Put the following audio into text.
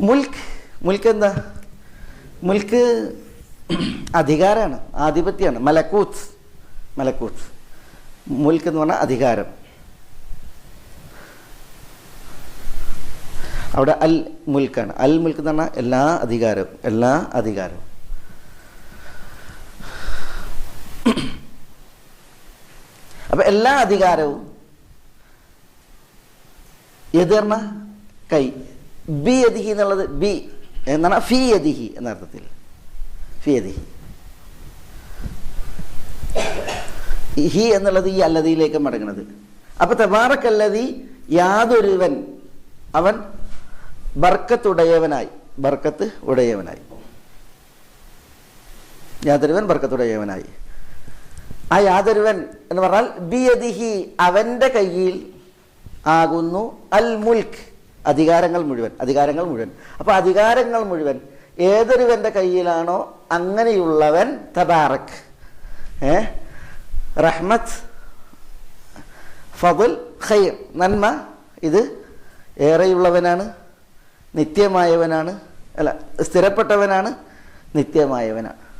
മുൽക്ക് മുൽക്ക് എന്താ? മുൽക്ക് അധികാരമാണ് ആധിപത്യമാണ് മലക്കൂത്ത് മലക്കൂത്ത്. മുൽക്ക് എന്ന് പറഞ്ഞാൽ അധികാരം. അവിടെ അൽ മുൽക്കാണ്. അൽ മുൽക്ക് എന്ന് പറഞ്ഞാൽ എല്ലാ അധികാരവും എല്ലാ അധികാരവും. അപ്പൊ എല്ലാ അധികാരവും എതിർന്ന കൈ. ബി യതിഹി എന്നുള്ളത് ബി എന്നാണ് ഫി യതിഹി എന്ന അർത്ഥത്തിൽ. ഫി യതിഹി. ഹി എന്നുള്ളത് ഈ അല്ലതിയിലേക്ക് മടങ്ങുന്നത് അപ്പൊ തബാറക്കല്ലതി യാതൊരുവൻ അവൻ ബർക്കത്തുടയവനായി ബർക്കത്ത് ഉടയവനായി. യാതൊരുവൻ ബർക്കത്തുടയവനായി. ആ യാതൊരുവൻ എന്ന് പറഞ്ഞാൽ ബിയദിഹി അവന്റെ കയ്യിൽ ആകുന്നു അൽ മുൽക്ക്. അധികാരങ്ങൾ മുഴുവൻ അധികാരങ്ങൾ മുഴുവൻ. അപ്പോൾ അധികാരങ്ങൾ മുഴുവൻ ഏതൊരുവന്റെ കയ്യിലാണോ അങ്ങനെയുള്ളവൻ തബാറക്. ഏ? റഹ്മത്ത് ഫതുൽ ഖൈർ. നന്മ ഇത് ഏറെയുള്ളവനാണ് നിത്യമായവനാണ് അല്ല സ്ഥിരപ്പെട്ടവനാണ് നിത്യമായവനാണ്.